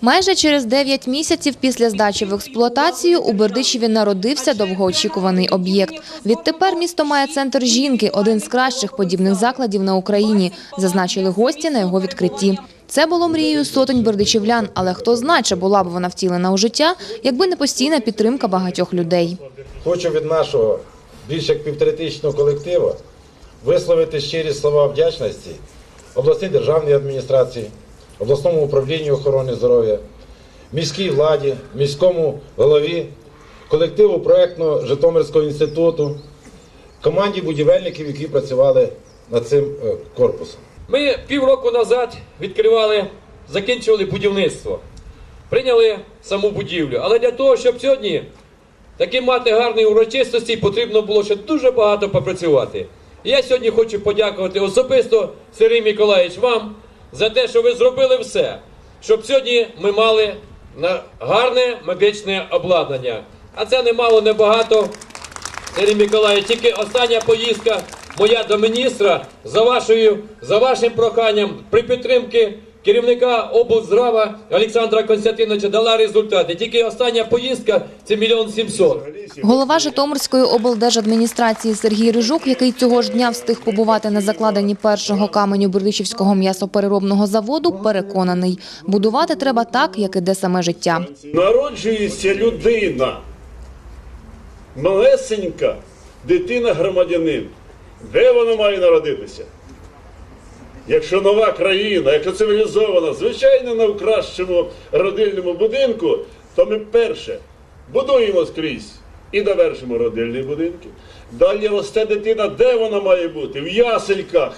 Майже через 9 місяців після здачі в експлуатацію у Бердичеві народився довгоочікуваний об'єкт. Відтепер місто має центр жінки, один з кращих подібних закладів на Україні, зазначили гості на його відкритті. Це було мрією сотень бердичівлян, але хто знає, чи була б вона втілена у життя, якби не постійна підтримка багатьох людей. Хочу від нашого більш як півторатичного колективу висловити щирі слова вдячності обласній державній адміністрації, обласному управлінню охорони здоров'я, міській владі, міському голові, колективу проєктного Житомирського інституту, команді будівельників, які працювали над цим е, корпусом. Ми півроку назад відкривали, закінчували будівництво, прийняли саму будівлю. Але для того, щоб сьогодні таки мати гарні урочистості, потрібно було ще дуже багато попрацювати. Я сьогодні хочу подякувати особисто Сергій Миколаївич вам за те, що ви зробили все, щоб сьогодні ми мали гарне медичне обладнання. А це не мало, не багато. Сергій Миколаївич, тільки остання поїздка моя до міністра за вашою, за вашим проханням при підтримці керівника облздрава Олександра Константиновича дала результати. Тільки остання поїздка це мільйон сімсот. Голова Житомирської облдержадміністрації Сергій Рижук, який цього ж дня встиг побувати на закладенні першого каменю Бердичівського м'ясопереробного заводу, переконаний, будувати треба так, як іде саме життя. Народжується людина, малесенька дитина громадянин. Де вона має народитися? Якщо нова країна, якщо цивілізована, звичайно, на кращому родильному будинку, то ми перше будуємо скрізь і довершимо родильні будинки. Далі росте дитина, де вона має бути? В ясельках.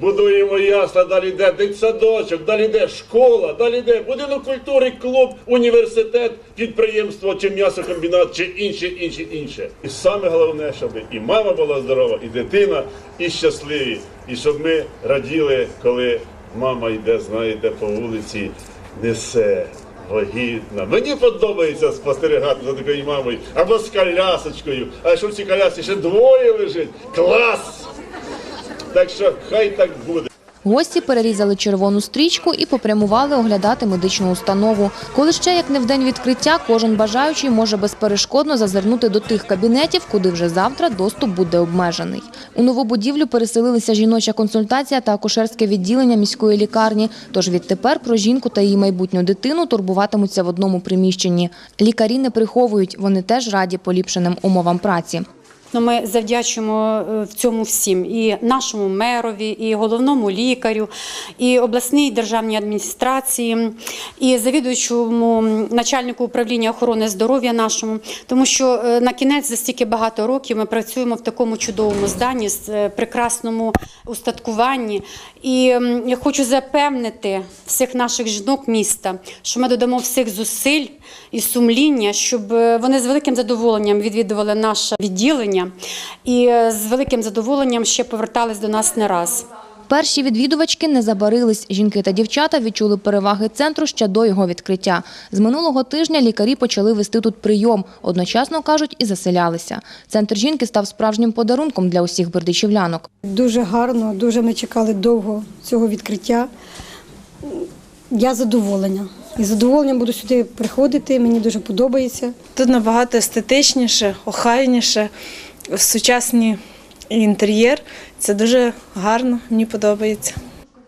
Будуємо ясла, далі йде дитсадочок, далі йде школа, далі йде будинок культури, клуб, університет, підприємство, чи м'ясокомбінат, чи інше, інше, інше. І саме головне, щоб і мама була здорова, і дитина, і щасливі, і щоб ми раділи, коли мама йде, знаєте, по вулиці, несе. Вагітна. Мені подобається спостерігати за такою мамою або з колясочкою. А якщо в цій колясці ще двоє лежить, клас! Так що хай так буде. Гості перерізали червону стрічку і попрямували оглядати медичну установу. Коли ще як не в день відкриття, кожен бажаючий може безперешкодно зазирнути до тих кабінетів, куди вже завтра доступ буде обмежений. У нову будівлю переселилися жіноча консультація та акушерське відділення міської лікарні. Тож відтепер про жінку та її майбутню дитину турбуватимуться в одному приміщенні. Лікарі не приховують, вони теж раді поліпшеним умовам праці. Ну, ми завдячуємо е, в цьому всім і нашому мерові, і головному лікарю, і обласній державній адміністрації, і завідуючому начальнику управління охорони здоров'я нашому, тому що е, на кінець за стільки багато років ми працюємо в такому чудовому зданні, з е, прекрасному устаткуванні. І я хочу запевнити всіх наших жінок міста, що ми додамо всіх зусиль і сумління, щоб вони з великим задоволенням відвідували наше відділення і е, з великим задоволенням ще повертались до нас не раз. Перші відвідувачки не забарились. Жінки та дівчата відчули переваги центру ще до його відкриття. З минулого тижня лікарі почали вести тут прийом. Одночасно, кажуть, і заселялися. Центр жінки став справжнім подарунком для усіх бердичівлянок. Дуже гарно, дуже ми чекали довго цього відкриття. Я задоволена. І задоволенням буду сюди приходити, мені дуже подобається. Тут набагато естетичніше, охайніше, сучасний інтер'єр. Це дуже гарно, мені подобається.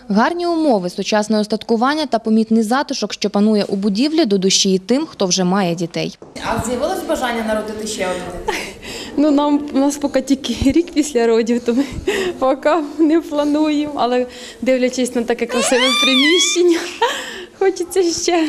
Гарні умови, сучасне остаткування та помітний затишок, що панує у будівлі, до душі і тим, хто вже має дітей. А з'явилось бажання народити ще одну? Ну, нам у нас поки тільки рік після родів, то ми поки не плануємо, але дивлячись на таке красиве приміщення, хочеться ще.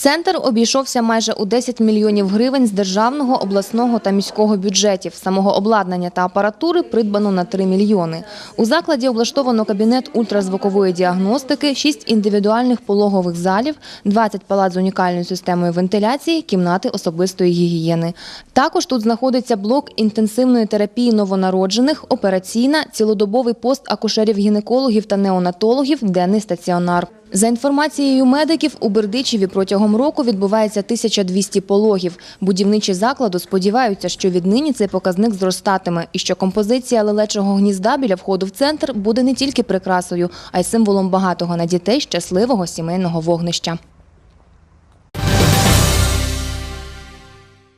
Центр обійшовся майже у 10 мільйонів гривень з державного, обласного та міського бюджетів. Самого обладнання та апаратури придбано на 3 мільйони. У закладі облаштовано кабінет ультразвукової діагностики, 6 індивідуальних пологових залів, 20 палат з унікальною системою вентиляції, кімнати особистої гігієни. Також тут знаходиться блок інтенсивної терапії новонароджених, операційна, цілодобовий пост акушерів-гінекологів та неонатологів, денний стаціонар. За інформацією медиків, у Бердичеві протягом року відбувається 1200 пологів. Будівничі закладу сподіваються, що віднині цей показник зростатиме і що композиція лелечого гнізда біля входу в центр буде не тільки прикрасою, а й символом багатого на дітей щасливого сімейного вогнища.